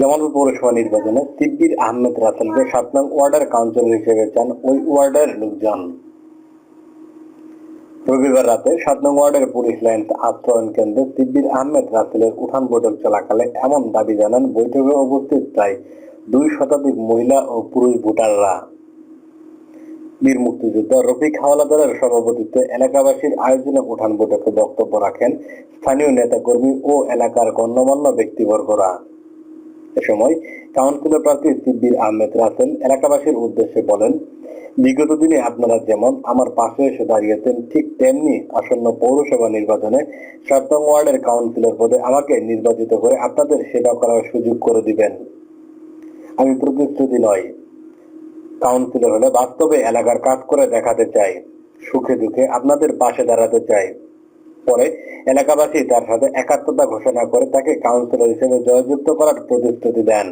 জামালপুর পৌরসভা নির্বাচনে সিদ্দির আহমেদ রাসেলকে সাত নং ওয়ার্ডের কাউন্সিলর হিসেবে চান ওই ওয়ার্ডের লোকজন। রবিবার রাতে সাত নং ওয়ার্ডের পুলিশ লাইন্স আশ্রয়ণ কেন্দ্রে সিদ্দির আহমেদ রাসেলের উঠান বৈঠক চলাকালে এমন দাবি জানান, বৈঠকে উপস্থিত প্রায় দুই শতাধিক মহিলা ও পুরুষ ভোটাররা। বীর মুক্তিযোদ্ধা রফিক হাওলাদারের সভাপতিত্বে এলাকাবাসীর আয়োজনে উঠান বৈঠকে বক্তব্য রাখেন স্থানীয় নেতাকর্মী ও এলাকার গণ্যমান্য ব্যক্তিবর্গরা। সময় কাউন্সিলর প্রার্থী সিদ্দির আহমেদ রাসেল এলাকাবাসীর উদ্দেশ্যে বলেন, বিগত দিনে আপনারা যেমন আমার পাশে এসে দাঁড়িয়েছেন, ঠিক তেমনি আসন্ন পৌরসভা নির্বাচনে সাত নং ওয়ার্ডের কাউন্সিলর পদে আমাকে নির্বাচিত করে আপনাদের সেবা করার সুযোগ করে দিবেন। আমি প্রতিশ্রুতি নয়। কাউন্সিলর হলে বাস্তবে এলাকার কাজ করে দেখাতে চাই, সুখে দুঃখে আপনাদের পাশে দাঁড়াতে চাই। পরে এলাকাবাসী তার সাথে একাত্মতা ঘোষণা করে তাকে কাউন্সিলর হিসেবে জয়যুক্ত করার প্রতিশ্রুতি দেন।